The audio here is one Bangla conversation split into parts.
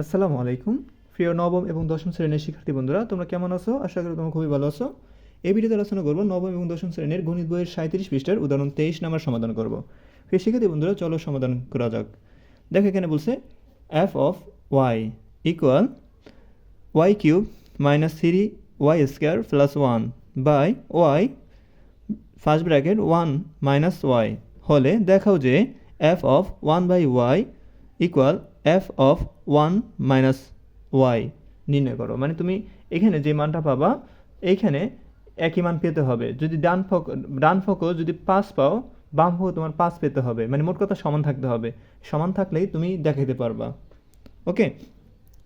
আসসালামু আলাইকুম। প্রিয় নবম এবং দশম শ্রেণির শিক্ষার্থী বন্ধুরা, তোমরা কেমন আছো? আশা করি তোমরা খুবই ভালো আছো। এই ভিডিওতে আলোচনা করব নবম এবং দশম শ্রেণির গণিত বইয়ের সাঁত্রিশ পৃষ্ঠার উদাহরণ তেইশ নাম্বার সমাধান করব। প্রিয় শিক্ষার্থী বন্ধুরা, চলো সমাধান করা যাক। দেখো এখানে বলছে F of Y equal Y cube minus three Y square plus one by Y first bracket one minus Y হলে দেখাও যে F of one by Y equal F of one minus Y নির্ণয় করো। মানে তুমি এখানে যে মানটা পাবা, এইখানে একই মান পেতে হবে। যদি ডান ফক ডান ফকও যদি পাঁচ পাও, বাম ফকও তোমার পাঁচ পেতে হবে। মানে মোট কথা সমান থাকতে হবে। সমান থাকলেই তুমি দেখাইতে পারবা। ওকে?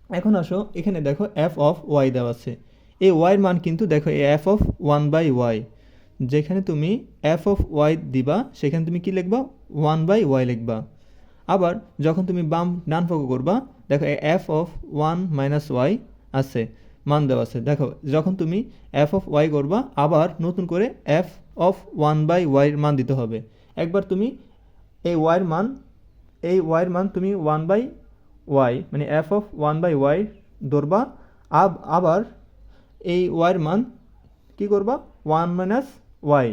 এখন আসো, এখানে দেখো এফ অফ ওয়াই দেওয়া আছে। এই ওয়াইয়ের মান কিন্তু দেখো, এই F of one by Y যেখানে তুমি এফ অফ ওয়াই দিবা, সেখানে তুমি কি লিখবা? ওয়ান বাই ওয়াই লিখবা। আবার যখন তুমি বাম ডান ফোকো করবা, দেখো F of one minus Y আছে, মান দেওয়া আছে। দেখো, যখন তুমি এফ অফ ওয়াই করবা, আবার নতুন করে এফ অফ ওয়ান বাই ওয়াইয়ের মান দিতে হবে। একবার তুমি এই ওয়াইয়ের মান, এই ওয়াইয়ের মান তুমি ওয়ান বাই ওয়াই মানে F of one by Y ধরবা, আব, আবার এই ওয়াইয়ের মান কি করবা? ওয়ান মাইনাস ওয়াই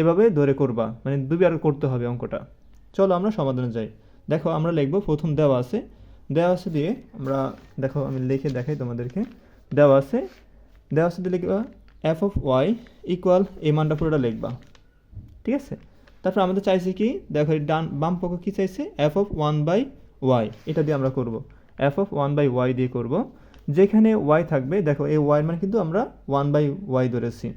এভাবে ধরে করবা মানে দুবার করতে হবে অঙ্কটা। চলো আমরা সমাধানে যাই। দেখো আমরা লিখব, প্রথম দেওয়া আছে। দেওয়া আছে দিয়ে আমরা, দেখো আমি লিখে দেখাই তোমাদেরকে। দেওয়া আছে। দেওয়া আছে দিয়ে লিখবা এফ অফ ওয়াই ইকুয়াল এই মানটা পুরোটা লিখবা। ঠিক আছে? তারপর আমাদের চাইছে কি? দেখো ডান, বাম পক্ষ কী চাইছে? F of one by Y এটা দিয়ে আমরা করব। F of one by Y দিয়ে করব। যেখানে ওয়াই থাকবে, দেখো এই ওয়াই মানে কিন্তু আমরা ওয়ান বাই ওয়াই ধরেছি।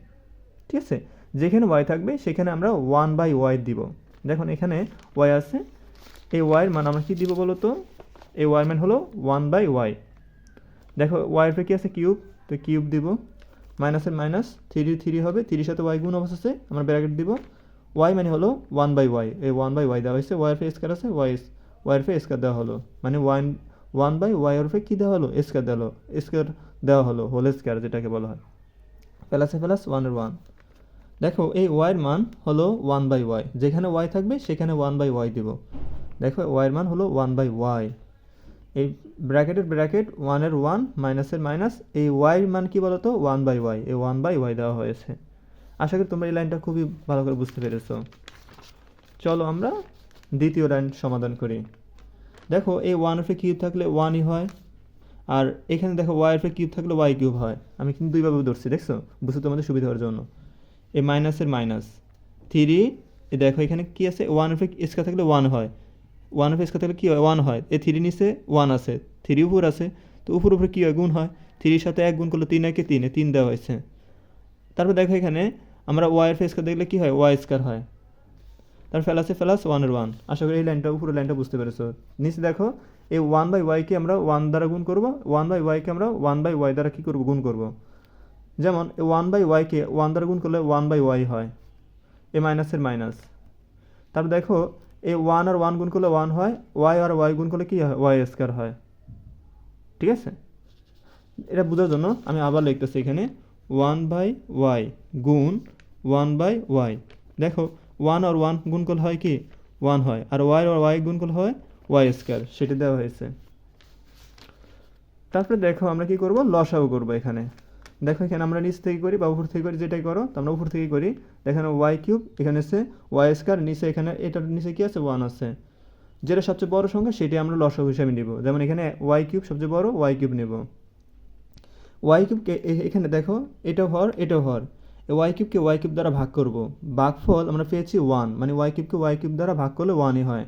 ঠিক আছে? যেখানে ওয়াই থাকবে, সেখানে আমরা ওয়ান বাই ওয়াই দিব। দেখুন এখানে ওয়াই আছে। এই ওয়াইয়ের মান আমরা কী দিব বলো তো এই ওয়াই মান হলো ওয়ান বাই ওয়াই দেখো ওয়াইয়ের পরে কী আছে? কিউব তো কিউব দিব। মাইনাসের মাইনাস থ্রি থ্রি হবে। থ্রির সাথে ওয়াই গুণ আছে, আমরা ব্র্যাকেট দিব। ওয়াই মানে হলো ওয়ান বাই ওয়াই এই ওয়ান বাই ওয়াই দেওয়া হয়েছে। ওয়াইয়ের ফে স্কার আছে ওয়াই ওয়াইয়ের ফে স্কার দেওয়া হলো। মানে ওয়ান ওয়ান বাই ওয়াইয়ের ফে কী দেওয়া হলো? স্কার দেওয়া হলো। স্কার দেওয়া হলো হোল স্কোয়ার যেটাকে বলা হয়। প্লাসে প্লাস ওয়ানের ওয়ান দেখো এই ওয়াইয়ের মান হলো ওয়ান বাই ওয়াই যেখানে ওয়াই থাকবে, সেখানে ওয়ান বাই ওয়াই দিব। দেখো ওয়াইয়ের মান হলো ওয়ান বাই ওয়াই এই ব্র্যাকেটের ব্র্যাকেট ওয়ানের ওয়ান মাইনাসের মাইনাস এই ওয়াইয়ের মান কি বলতো? ওয়ান বাই ওয়াই এই ওয়ান বাই ওয়াই দেওয়া হয়েছে। আশা করি তোমরা এই লাইনটা খুবই ভালো করে বুঝতে পেরেছ। চলো আমরা দ্বিতীয় লাইন সমাধান করি। দেখো এই ওয়ান এফে কিউব থাকলে ওয়ানই হয়, আর এখানে দেখো ওয়াই এফে কিউব থাকলে ওয়াই কিউব হয়। আমি কিন্তু দুইভাবে ধরছি, দেখছ? বুঝতে তোমাদের সুবিধা হওয়ার জন্য। এই মাইনাসের মাইনাস থ্রি এ দেখো এখানে কি আছে? ওয়ান এফে স্কা থাকলে ওয়ান হয়। ওয়ান এফে স্কা থাকলে কী হয়? ওয়ান হয়। এই থ্রি নিচে ওয়ান আছে। থ্রি উপর আছে। তো উপর উপরে কী হয়? গুণ হয়। থ্রির সাথে এক গুণ করলে তিন, একে তিনে। তিন দেওয়া হয়েছে। তারপর দেখো এখানে আমরা ওয়াই এর স্কোয়ার দেখলে কী হয়? ওয়াই স্কোয়ার হয়। তার ফেলাসে ফেলাস ওয়ানের ওয়ান আশা করি এই লাইনটা উপরে লাইনটা বুঝতে পেরেছ। নিচে দেখো, এই ওয়ান বাই ওয়াইকে আমরা ওয়ান দ্বারা গুণ করব। ওয়ান বাই ওয়াইকে আমরা ওয়ান বাই ওয়াই দ্বারা কী করব? গুণ করব। যেমন ওয়ান বাই ওয়াইকে ওয়ান দ্বারা গুণ করলে ওয়ান বাই ওয়াই হয়। এ মাইনাসের মাইনাস। তারপর দেখো, এ ওয়ান আর ওয়ান গুণ করলে ওয়ান হয়, ওয়াই আর ওয়াই গুণ করলে কী হয়? ওয়াই স্কোয়ার হয়। ঠিক আছে? এটা বোঝার জন্য আমি আবার লিখতেছি এখানে, ওয়ান বাই ওয়াই গুণ ওয়ান বাই ওয়াই। দেখো, ওয়ান আর ওয়ান গুণ করলে হয় কি? ওয়ান হয়। আর ওয়াই আর ওয়াই গুণ করলে হয় ওয়াই স্কোয়ার। সেটা দেওয়া হয়েছে। তারপরে দেখো আমরা কি করব? লসাও করব এখানে। দেখো এখানে আমরা নিচ থেকে করি বা উপর থেকে করি যেটাই করো তো আমরা উপর থেকে করি এখানে ওয়াই কিউব এখানে এসে ওয়াই স্কোয়ার নিচে এখানে এটার নিচে কী আছে ওয়ান আছে যেটা সবচেয়ে বড় সংখ্যা সেটি আমরা লসাও হিসাবে নিব যেমন এখানে ওয়াই কিউব সবচেয়ে বড় ওয়াই কিউব নেব ওয়াই কিউবকে এখানে দেখো এটাও হর এটাও হর ওয়াই কিউবকে ওয়াই কিউব দ্বারা ভাগ করব ভাগফল আমরা পেয়েছি ওয়ান মানে ওয়াই কিউবকে ওয়াই কিউব দ্বারা ভাগ করলে ওয়ানই হয়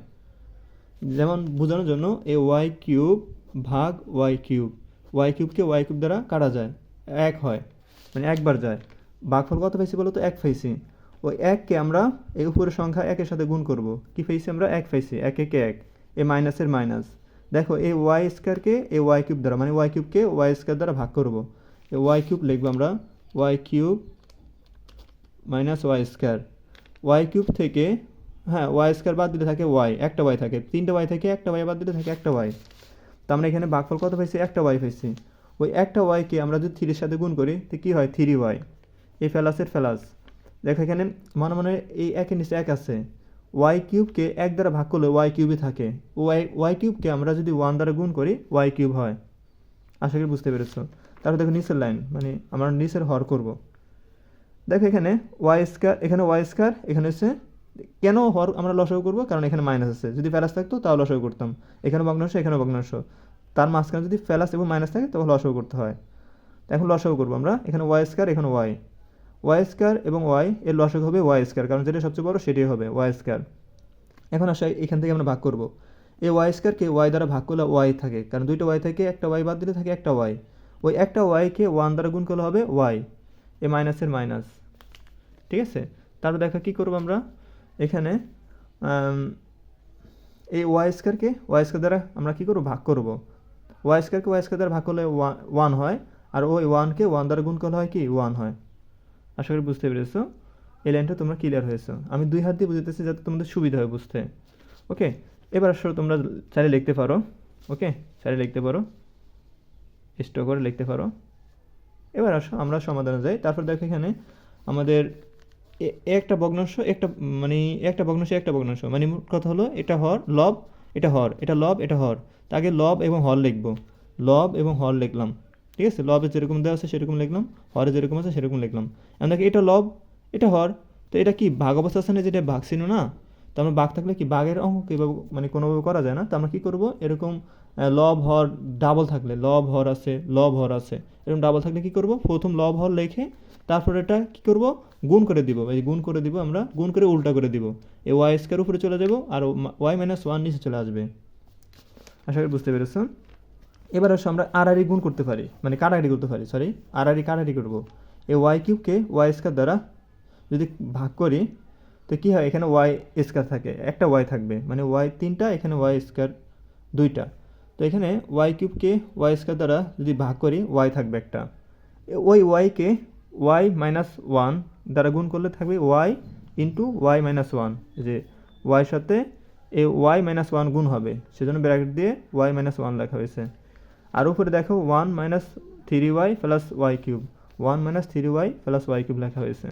যেমন বোঝানোর জন্য এই ওয়াই কিউব ভাগ ওয়াই কিউব ওয়াই কিউবকে ওয়াই কিউব দ্বারা কাটা যায় এক হয় মানে একবার যায়। ভাগফল কত পাইছি বলো তো? এক পাইছি। ওই এককে আমরা এই উপরের সংখ্যা একের সাথে গুণ করব। কি পাইছি আমরা? এক পাইছি। এক, একে, এক। এ মাইনাসের মাইনাস দেখো, এই ওয়াই স্কোয়ারকে এই ওয়াই কিউব দ্বারা মানে ওয়াই কিউবকে ওয়াই স্কোয়ার দ্বারা ভাগ করব। এই ওয়াই কিউব লিখব আমরা Y cube minus Y square Y cube থেকে হ্যাঁ ওয়াই স্কোয়ার বাদ দিলে থাকে ওয়াই একটা ওয়াই থাকে। তিনটা ওয়াই থাকে, একটা ওয়াই বাদ দিলে থাকে একটা ওয়াই তো আমরা এখানে ভাগফল কত পাইছি? একটা ওয়াই পাইছি। ওই একটা ওয়াইকে আমরা যদি থ্রির সাথে গুণ করি, তো কী হয়? থ্রি ওয়াই এই ফেলাসের ফেলাস দেখো এখানে মনে মনে এই একের নিচে এক আছে। ওয়াই কিউবকে এক দ্বারা ভাগ করলে ওয়াই কিউবই থাকে। ওয়াই ওয়াই কিউবকে আমরা যদি ওয়ান দ্বারা গুণ করি ওয়াই কিউব হয়। আশা করি বুঝতে পেরেছ। তারপর দেখো নিচের লাইন মানে আমরা নিচের হর করব। দেখো এখানে ওয়াই স্কোয়ার এখানে ওয়াই স্কোয়ার এখানে হচ্ছে কেন হর আমরা লসাগু করব? কারণ এখানে মাইনাস আছে। যদি প্যালাস থাকতো, তাও লসাগু করতাম। এখানে ভগ্নাংশ এখানে ভগ্নাংশ। তার মাঝখানে যদি প্যালাস এবং মাইনাস থাকে, তখন লসাগু করতে হয়। এখন লসাগু করব আমরা। এখানে ওয়াই স্কোয়ার এখানে ওয়াই ওয়াই স্কোয়ার এবং ওয়াই এর লসাগু হবে ওয়াই স্কোয়ার কারণ যেটা সবচেয়ে বড় সেটাই হবে ওয়াই স্কোয়ার এখন আসা, এখান থেকে আমরা ভাগ করব। এই ওয়াই স্কোয়ারকে ওয়াই দ্বারা ভাগ করলে ওয়াই থাকে, কারণ দুইটা ওয়াই থাকে, একটা ওয়াই বাদ দিলে থাকে একটা ওয়াই ওই একটা ওয়াইকে ওয়ান দ্বারা গুণ করলে হবে ওয়াই এ মাইনাসের মাইনাস ঠিক আছে? তারপর দেখা কী করব আমরা? এখানে এই ওয়াই স্কোয়ারকে ওয়াই স্কোয়ার দ্বারা আমরা কী করব? ভাগ করব। ওয়াই স্কোয়ারকে ওয়াই স্কোয়ার দ্বারা ভাগ করলে ওয়ান হয়, আর ওই ওয়ানকে ওয়ান দ্বারা গুণ করলে হয় কি? ওয়ান হয়। আশা করি বুঝতে পেরেছ? এই লাইনটা তোমরা ক্লিয়ার হয়েছো। আমি দুই হাত দিয়ে বুঝতেছি যাতে তোমাদের সুবিধা হয় বুঝতে। ওকে? এবার আসলে তোমরা চাইলে লিখতে পারো। ওকে? চাইলে লিখতে পারো। স্টোর করে লিখতে পারো। এবার আসো, আমরা সমাধানে যাই। তারপর দেখো এখানে আমাদের একটা ভগ্নাংশ, একটা মানে একটা ভগ্নাংশ একটা ভগ্নাংশ। মানে কথা হলো, এটা হর, লব, এটা হর। এটা লব, এটা হর। তাকে লব এবং হর লিখব। লব এবং হর লিখলাম। ঠিক আছে? লবে যেরকম দেওয়া আছে সেরকম লিখলাম। হরে যেরকম আছে সেরকম লিখলাম। এমন দেখো, এটা লব, এটা হর, তো এটা কি ভাগ না যেটা ভাগ ছিল না? তো আমরা ভাগ থাকলে কি বাঘের অঙ্ক কীভাবে মানে কোনোভাবে করা যায় না? তো আমরা কী করব? এরকম লব, হর ডাবল থাকলে লব, হর আছে, লব, হর আছে। এরকম ডাবল থাকলে কী করব? প্রথম লব, হর লেখে তারপর এটা কী করব? গুণ করে দিব। এই গুণ করে দিব, আমরা গুণ করে উল্টা করে দিব। এই ওয়াই স্কোয়ার উপরে চলে যাব আর ওয়াই মাইনাস ওয়ান নিচে চলে আসবে। আশা করি বুঝতে পেরেছ এবার আসলে আমরা আড়াআড়ি গুণ করতে পারি। মানে কাটাকাটি করতে পারি? সরি আড়াআড়ি কাটাকাটি করব? এই ওয়াই কিউবকে ওয়াই স্কোয়ার দ্বারা যদি ভাগ করি, তো কী হয়? এখানে ওয়াই স্কোয়ার থাকে, একটা ওয়াই থাকবে। মানে ওয়াই তিনটা, এখানে ওয়াই স্কোয়ার দুইটা। তো এখানে ওয়াই কিউবকে ওয়াই স্কোয়ার দ্বারা যদি ভাগ করি ওয়াই থাকবে একটা। ওই ওয়াইকে ওয়াই মাইনাস ওয়ান দ্বারা গুণ করলে থাকবে Y into Y minus one যে ওয়াই সাথে এই ওয়াই মাইনাস ওয়ান গুণ হবে। সেজন্য ব্র্যাকেট দিয়ে ওয়াই মাইনাস ওয়ান লেখা হয়েছে। আর উপরে দেখো one minus three Y plus Y cube. One minus three Y plus Y cube লেখা হয়েছে।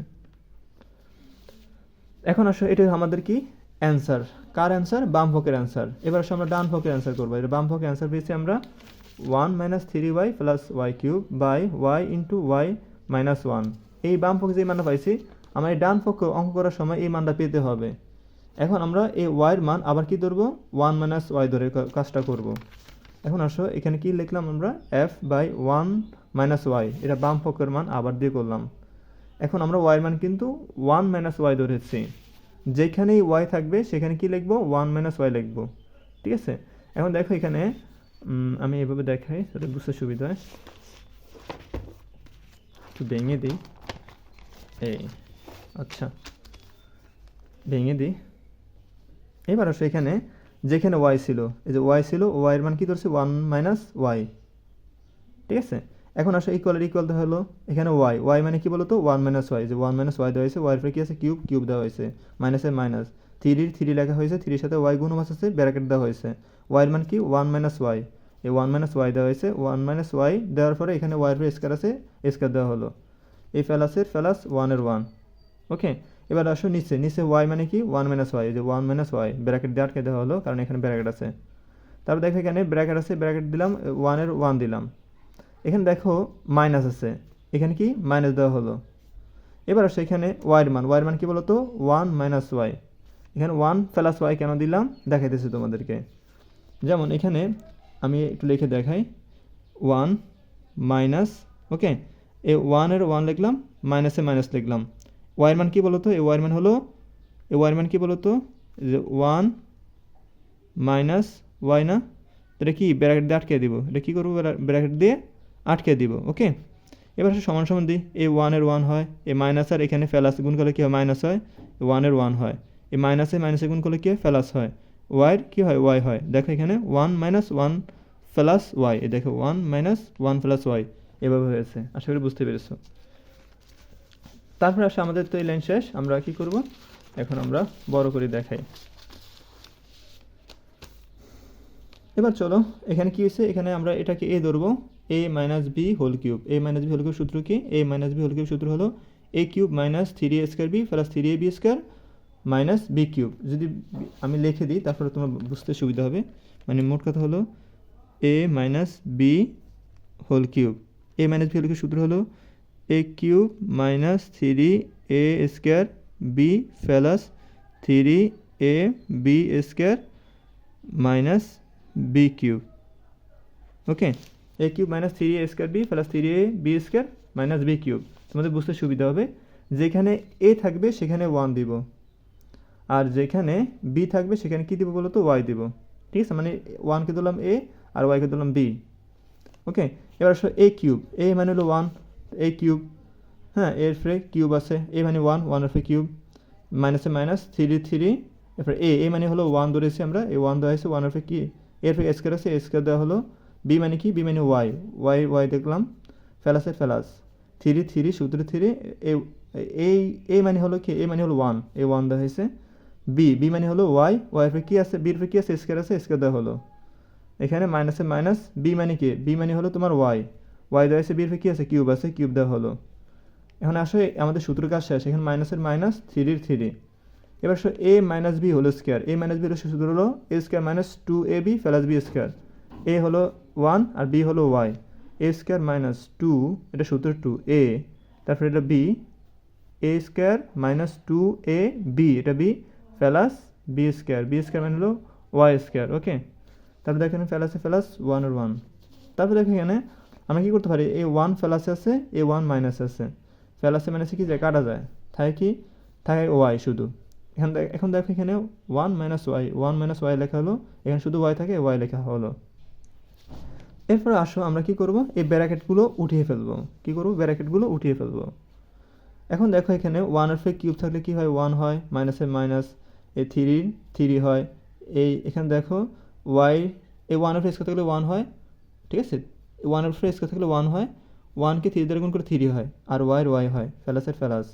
এখন আসো, এটা আমাদের কি? অ্যান্সার। কার অ্যান্সার? বাম পকের অ্যান্সার। এবার আসো আমরা ডান পকের অ্যান্সার করব। এটা বাম পকের অ্যান্সার পেয়েছি আমরা one minus three Y plus Y cube by Y into Y minus one. এই বাম পক্ষে যে মানটা পাইছি, আমার এই ডান পক্ষ অঙ্ক করার সময় এই মানটা পেতে হবে। এখন আমরা এই ওয়াইয়ের মান আবার কি ধরবো? ওয়ান মাইনাস ওয়াই ধরে কাজটা করব। এখন আসো, এখানে কি লিখলাম আমরা? F by one minus Y এটা বাম পক্ষের মান আবার দিয়ে করলাম। এখন আমরা ওয়াইয়ের মান কিন্তু ওয়ান মাইনাস ওয়াই ধরেছি। যেখানেই ওয়াই থাকবে, সেখানে কি লিখব? ওয়ান মাইনাস ওয়াই লিখব। ঠিক আছে? এখন দেখো এখানে আমি এভাবে দেখাই যাতে বুঝতে সুবিধা হয়। একটু ভেঙে দিই। এই আচ্ছা। ভেঙে দিই। এবার আসো এখানে, যেখানে ওয়াই ছিল, এই যে ওয়াই ছিল ওয়াইয়ের মান কি ধরছে? ওয়ান মাইনাস ওয়াই ঠিক আছে? এখন আসো ইকুয়াল ইকুয়াল হলো। এখানে ওয়াই ওয়াই মানে কি বলতো? ওয়ান মাইনাস ওয়াই যে ওয়ান মাইনাস ওয়াই দেওয়া হয়েছে ওয়াইয়ের পরে কি আছে? কিউব কিউব দেওয়া হয়েছে। মাইনাসের মাইনাস থ্রির থ্রি লেখা হয়েছে থ্রির সাথে ওয়াই গুণ মাস আছে ব্র্যাকেট দেওয়া হয়েছে। ওয়াইয়ের মান কি? ওয়ান মাইনাস ওয়াই এই ওয়ান মাইনাস ওয়াই দেওয়া হয়েছে ওয়ান মাইনাস ওয়াই দেওয়ার পরে এখানে ওয়াইয়ের পরে স্কোয়ার আছে স্কোয়ার দেওয়া হলো। এই ফেলাসের ফেলাস ওয়ানের ওয়ান ওকে এবার আসো নিচে নিচে ওয়াই মানে কি? ওয়ান মাইনাস ওয়াই যে ওয়ান মাইনাস ওয়াই ব্র্যাকেট দিয়ে আটকে দেওয়া হলো, কারণ এখানে ব্র্যাকেট আছে। তারপর দেখো এখানে ব্র্যাকেট আছে ব্র্যাকেট দিলাম ওয়ানের ওয়ান দিলাম। এখানে দেখো মাইনাস আছে, এখানে কি? মাইনাস দেওয়া হলো। এবার আসো এখানে ওয়াইয়ের মান ওয়াইয়ের মান কি বলতো? ওয়ান মাইনাস ওয়াই এখানে ওয়ান প্লাস ওয়াই কেন দিলাম? দেখাইতেছি তোমাদেরকে। যেমন এখানে আমি একটু লিখে দেখাই। ওয়ান মাইনাস ওকে এ ওয়ানের ওয়ান লিখলাম মাইনাসে মাইনাস লিখলাম। ওয়াইয়ের মান কী বলতো? এই ওয়াইয়ের মান হলো এ ওয়াইয়ের মান কী বলতো? যে ওয়ান মাইনাস ওয়াই না? এটা কি? ব্র্যাকেট দিয়ে আটকে দিব। এটা কী করব? ব্র্যাকেট দিয়ে আটকে দিব, ওকে? এবার আসে সমান সমান দিই। এ ওয়ানের ওয়ান হয়, এ মাইনাস আর এখানে ফেলাস গুণ করলে কী হয়? মাইনাস হয় ওয়ানের ওয়ান হয়। এ মাইনাসে মাইনাসে গুণ করলে কী হয়? ফেলাস হয়। ওয়াইয়ের কী হয়? ওয়াই হয়। দেখো এখানে one minus one plus Y. দেখো, one minus one plus Y. এভাবে হয়েছে। আশা করি বুঝতে পেরেছ। তারপরে আসে আমাদের তো এই লাইন শেষ। আমরা কি করব? এখন আমরা বড় করে দেখাই। এবার চলো, এখানে কি হয়েছে? এখানে আমরা এটাকে এ ধরবো। A minus B whole cube A minus B whole cube সূত্র কি? A minus B whole cube সূত্র হলো A cube minus three A square B plus three A B square minus B cube যদি আমি লিখে দিই, তারপরে তোমার বুঝতে সুবিধা হবে। মানে মোট কথা হলো A minus B whole cube A minus B whole cube সূত্র হলো A cube minus three A square B plus three A B square minus B cube okay A cube minus three A square B plus three A B square minus B cube তোমাদের বুঝতে সুবিধা হবে, যেখানে এ থাকবে সেখানে ওয়ান দিব, আর যেখানে বি থাকবে সেখানে কী দিব বলো তো ওয়াই দিব। ঠিক আছে? মানে ওয়ানকে দিলাম এ আর ওয়াইকে দিলাম বি ওকে এবার আসো এ কিউব এ মানে হলো ওয়ান এ কিউব হ্যাঁ এর ফ্রে কিউব আছে। এ মানে ওয়ান ওয়ানের ফ্রে কিউব মাইনাসে মাইনাস থ্রি থ্রি এরপর এ এ মানে হলো ওয়ান ধরেছি আমরা এ ওয়ান দেওয়া হয়েছে ওয়ানের ফ্রে কি? এর ফ্রে স্কোয়ার আছে স্কোয়ার দেওয়া হলো বি মানে কি? বি মানে ওয়াই ওয়াই ওয়াই দেখলাম ফেলাসে ফেলাস থ্রি থ্রি সূত্র থ্রি এই এ মানে হলো কি? এ মানে হলো ওয়ান এ ওয়ান দেওয়া হয়েছে। বি বি মানে হলো ওয়াই ওয়াই ফ্রে কি আছে? বির ফ্রে কি আছে? স্কোয়ার আছে স্কোয়ার দেওয়া হলো। এখানে মাইনাসে মাইনাস বি মানে কি? বি মানে হলো তোমার ওয়াই ওয়াই বির ফ্রে কি আছে? কিউব আছে, কিউব দেওয়া হলো। এখন আসলে আমাদের সূত্র কাজ শেষ। এখানে মাইনাসের মাইনাস থ্রির থ্রি এবার এ মাইনাস বি হলো স্কোয়ার এ মাইনাস বি হলো সূত্র হলো A square minus two A B plus B square A হলো ওয়ান আর বি হলো Y A square minus two এটা সূত্র টু এ তারপরে এটা B A square minus two A B এটা B plus B square B square মানে হলো ওয়াই স্কোয়ার ওকে তারপরে দেখেন প্লাসে প্লাস ওয়ান আর ওয়ান তারপরে দেখো এখানে আমরা কী করতে পারি? এ ওয়ান প্লাসে আছে এ ওয়ান মাইনাস আছে। প্লাসে মাইনাসে কি যায় কাটা যায়। থাকে কি? থাকে ওয়াই শুধু। এখান এখন দেখো এখানে one minus Y one minus Y লেখা হলো। এখানে শুধু ওয়াই থাকে ওয়াই লেখা হলো। এরপর আসো আমরা কি করব? এই ব্যারাকেটগুলো উঠিয়ে ফেলব। কি করব? ব্যারাকেটগুলো উঠিয়ে ফেলব। এখন দেখো এখানে ওয়ানের ফে কিউব থাকলে কি হয়? ওয়ান হয় মাইনাসের মাইনাস এই থ্রির থ্রি হয়। এই এখানে দেখো ওয়াই এই ওয়ানের ফে স্কোয়ার থাকলে ওয়ান হয়? ঠিক আছে? ওয়ানের ফে স্কোয়ার থাকলে ওয়ান হয় ওয়ানকে থ্রি দ্বারা গুণ করে থ্রি হয়, আর ওয়াইয়ের ওয়াই হয় ফেলাসের ফেলাস।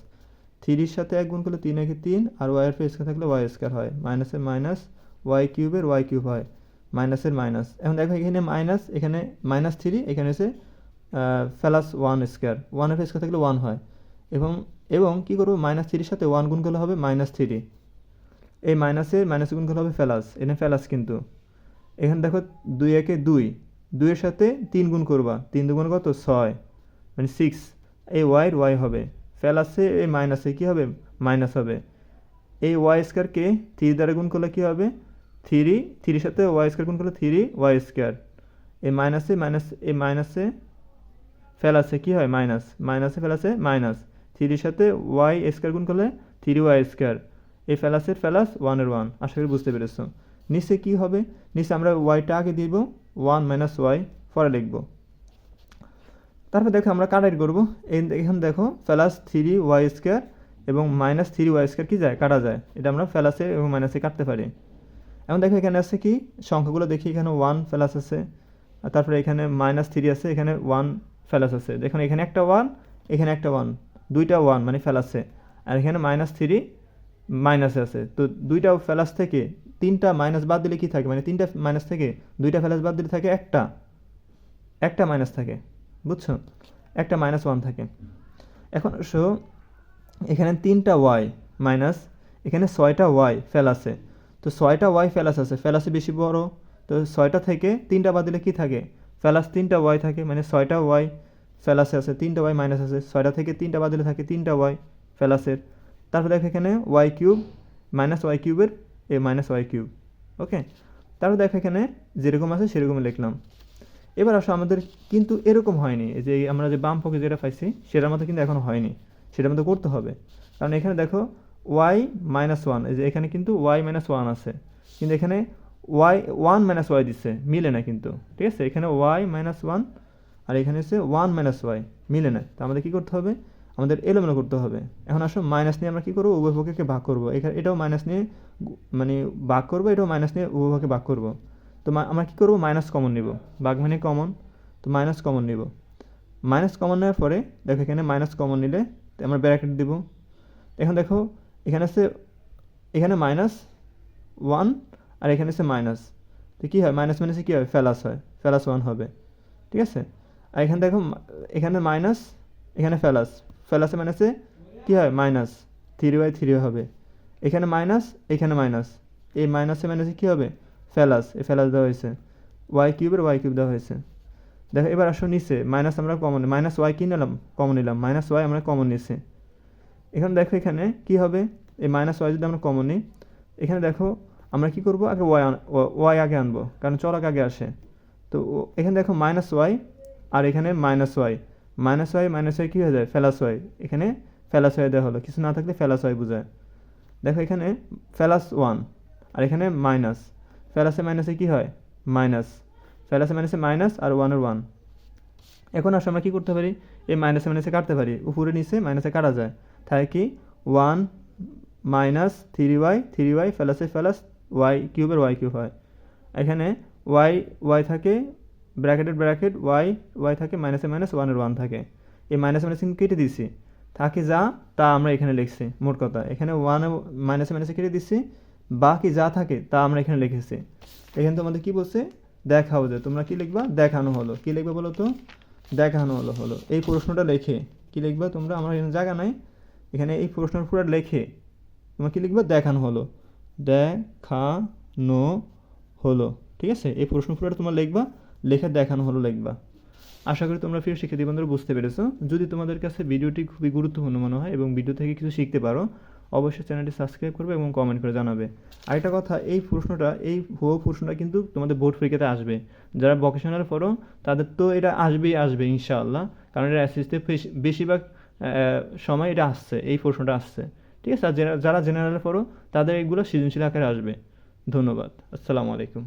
থ্রির সাথে এক গুণ করলে তিন, একে তিন, আর ওয়াইয়ের ফে স্কোয়ার থাকলে ওয়াই স্কোয়ার হয় মাইনাসের মাইনাস ওয়াই কিউবের ওয়াই কিউব হয় মাইনাসের মাইনাস এখন দেখো এখানে মাইনাস এখানে মাইনাস থ্রি এখানে এসে ফেলাস ওয়ান স্কোয়ার ওয়ানের স্কোয়ার থাকলে ওয়ান হয়। এবং এবং কী করব? মাইনাস থ্রির সাথে ওয়ান গুণ করলে হবে মাইনাস থ্রি এই মাইনাসের মাইনাস গুণ করলে হবে ফেলাস। এখানে ফেলাস কিন্তু। এখানে দেখো দুই একে দুই। দুইয়ের সাথে তিন গুণ করবা। তিন দুগুণ কত? ছয়। মানে সিক্স এই ওয়াইয়ের ওয়াই হবে। ফেলাসে এই মাইনাসে কী হবে? মাইনাস হবে। এই ওয়াই স্কোয়ারকে থ্রি দ্বারা গুণ করলে কী হবে? থ্রি থ্রির সাথে ওয়াই স্কোয়ার গুণ করলে থ্রি ওয়াই স্কোয়ার এই মাইনাসে মাইনাস এই মাইনাসে ফেলাসে কী হয়? মাইনাস মাইনাসে ফেলাসে মাইনাস থ্রির সাথে ওয়াই স্কোয়ার গুণ করলে থ্রি ওয়াই স্কোয়ার এই ফেলাসের ফেলাস ওয়ানের ওয়ান আশা করি বুঝতে পেরেছ। নিচে কী হবে? নিচে আমরা ওয়াইটা আগে দিব। ওয়ান মাইনাস ওয়াই পরে লিখব। তারপর দেখো আমরা কাটাই করব। এখানে দেখো, ফেলাস থ্রি ওয়াই স্কোয়ার এবং মাইনাস থ্রি ওয়াই স্কোয়ার কী যায়? কাটা যায়। এটা আমরা ফেলাসে এবং মাইনাসে কাটতে পারি। এখন দেখো এখানে আছে কি? সংখ্যাগুলো দেখি, এখানে ওয়ান ফেলাস আছে, আর তারপরে এখানে মাইনাস থ্রি আছে, এখানে ওয়ান ফেলাস আছে। দেখুন, এখানে একটা ওয়ান এখানে একটা ওয়ান দুইটা ওয়ান মানে ফেলাসে। আর এখানে মাইনাস থ্রি মাইনাসে আছে। তো দুইটা ফেলাস থেকে তিনটা মাইনাস বাদ দিলে কি থাকে? মানে তিনটা মাইনাস থেকে দুইটা ফেলাস বাদ দিলে থাকে একটা। একটা মাইনাস থাকে, বুঝছ? একটা মাইনাস ওয়ান থাকে। এখন সো এখানে তিনটা ওয়াই মাইনাস এখানে ছয়টা ওয়াই ফেলাসে তো ছয়টা ওয়াই ফেলাস আছে ফেলাসে বেশি বড়। তো ছয়টা থেকে তিনটা বাদ দিলে কী থাকে? ফেলাস তিনটা ওয়াই থাকে মানে ছয়টা ওয়াই ফেলাসে আছে তিনটা ওয়াই মাইনাস আছে। ছয়টা থেকে তিনটা বাদ দিলে থাকে তিনটা ওয়াই ফেলাসের তারপর দেখো এখানে ওয়াই কিউব মাইনাস ওয়াই কিউবের A minus Y cube okay তারপর দেখো এখানে যেরকম আছে সেরকম লিখলাম। এবার আসো আমাদের, কিন্তু এরকম হয়নি। যে আমরা যে বাম পক্ষে যেটা পাইছি, সেটার মতো কিন্তু এখনও হয়নি। সেটার মতো করতে হবে। কারণ এখানে দেখো ওয়াই মাইনাস ওয়ান যে এখানে কিন্তু ওয়াই মাইনাস ওয়ান আছে। কিন্তু এখানে ওয়াই ওয়ান মাইনাস ওয়াই দিচ্ছে, মিলে না কিন্তু। ঠিক আছে? এখানে ওয়াই মাইনাস ওয়ান আর এখানে হচ্ছে ওয়ান মাইনাস ওয়াই মিলে না। তো আমাদের কী করতে হবে? আমাদের এলোমেলো করতে হবে। এখন আসো মাইনাস নিয়ে আমরা কী করব? উভয় পক্ষকে ভাগ করব। এখানে এটাও মাইনাস নিয়ে মানে ভাগ করব, এটাও মাইনাস নিয়ে উভয় পক্ষে ভাগ করব। তো আমরা কী করব? মাইনাস কমন নিব। ভাগ মানে কমন তো মাইনাস কমন নিব। মাইনাস কমন নেওয়ার পরে, দেখো এখানে মাইনাস কমন নিলে আমরা ব্র্যাকেট দিব। এখন দেখো, এখানে আছে, এখানে মাইনাস ওয়ান আর এখানে আছে মাইনাস তো কী হয়? মাইনাস মাইনাসে কী হয়? ফেলাস হয়। ফেলাস ওয়ান হবে। ঠিক আছে? আর এখানে দেখো, এখানে মাইনাস এখানে ফেলাস ফেলাসে মাইনাসে কী হয়? মাইনাস থ্রি বাই থ্রি হবে। এখানে মাইনাস এখানে মাইনাস এই মাইনাসে মাইনাসে কী হবে? ফেলাস এই ফেলাস দেওয়া হয়েছে। ওয়াই কিউবের ওয়াই কিউব দেওয়া হয়েছে। দেখো, এবার আসো নিচে। মাইনাস আমরা কমন মাইনাস ওয়াই কী নিলাম? কমন নিলাম। মাইনাস ওয়াই আমরা কমন নিচ্ছি এখানে দেখো এখানে কি হবে? এই মাইনাস ওয়াই যদি আমরা কমন নিই, এখানে দেখো আমরা কি করব? আগে ওয়াই ওয়াই আগে আনব। কারণ চলক আগে আসে। তো এখানে দেখো মাইনাস ওয়াই আর এখানে minus Y minus Y minus Y কী হয়ে যায়? Plus Y. এখানে ফেলাস ওয়াই দেওয়া হলো। কিছু না থাকলে ফেলাস ওয়াই বোঝায়। দেখো এখানে ফেলাস ওয়ান, আর এখানে মাইনাস। ফেলাসে মাইনাসে কী হয়? মাইনাস। ফেলাসে মাইনাসে মাইনাস আর ওয়ানের ওয়ান। এখন আসলে আমরা কী করতে পারি? এই মাইনাসে মাইনাসে কাটতে পারি। উপরে নিচে মাইনাসে কাটা যায়। তাই কি? One minus three Y three Y, ফেলাসে plus Y কিউবের ওয়াই কিউব হয়। এখানে ওয়াই ওয়াই থাকে ব্র্যাকেটের ব্র্যাকেট ওয়াই ওয়াই থাকে মাইনাসে মাইনাস ওয়ানের ওয়ান থাকে। এই মাইনাসে মাইনাসে কেটে দিছি। থাকে যা, তা আমরা এখানে লিখছি, মোট কথা। এখানে ওয়ানে মাইনাসে মাইনাসে কেটে দিচ্ছি বাকি যা থাকে, তা আমরা এখানে লিখেছি। এখানে তোমাদের কি বলছে? দেখাও যে, তোমরা কি লিখবা? দেখানো হলো। কি লিখবা বলো তো? দেখানো হলো হলো। এই প্রশ্নটা লেখে। কি লিখবা তোমরা? আমার এখানে জায়গা নাই। এখানে এই প্রশ্নের পুরো লেখে। তোমরা কি লিখবা? দেখানো হলো। দেখানো হলো। ঠিক আছে? এই প্রশ্ন পুরোটা তোমরা লিখবা। লেখে দেখানো হলো লিখবা। আশা করি তোমরা প্রিয় শিক্ষার্থী বন্ধুরা বুঝতে পেরেছ। যদি তোমাদের কাছে ভিডিওটি খুবই গুরুত্বপূর্ণ মনে হয় এবং ভিডিও থেকে কিছু শিখতে পারো, অবশ্যই চ্যানেলটি সাবস্ক্রাইব করবে এবং কমেন্ট করে জানাবে। আরেকটা কথা, এই প্রশ্নটা, এই ভুয়ো প্রশ্নটা কিন্তু তোমাদের বোর্ড পরীক্ষাতে আসবে। যারা ভকেশনাল পড়ো, তাদের তো এটা আসবেই আসবে, ইনশাআল্লাহ। কারণ এটা অ্যাসিস্টে বেশিরভাগ সময় এটা আসছে, এই প্রশ্নটা আসছে। ঠিক আছে? আর যারা জেনারেল পড়ো, তাদের এগুলো সৃজনশীল আকারে আসবে। ধন্যবাদ। আসসালামু আলাইকুম।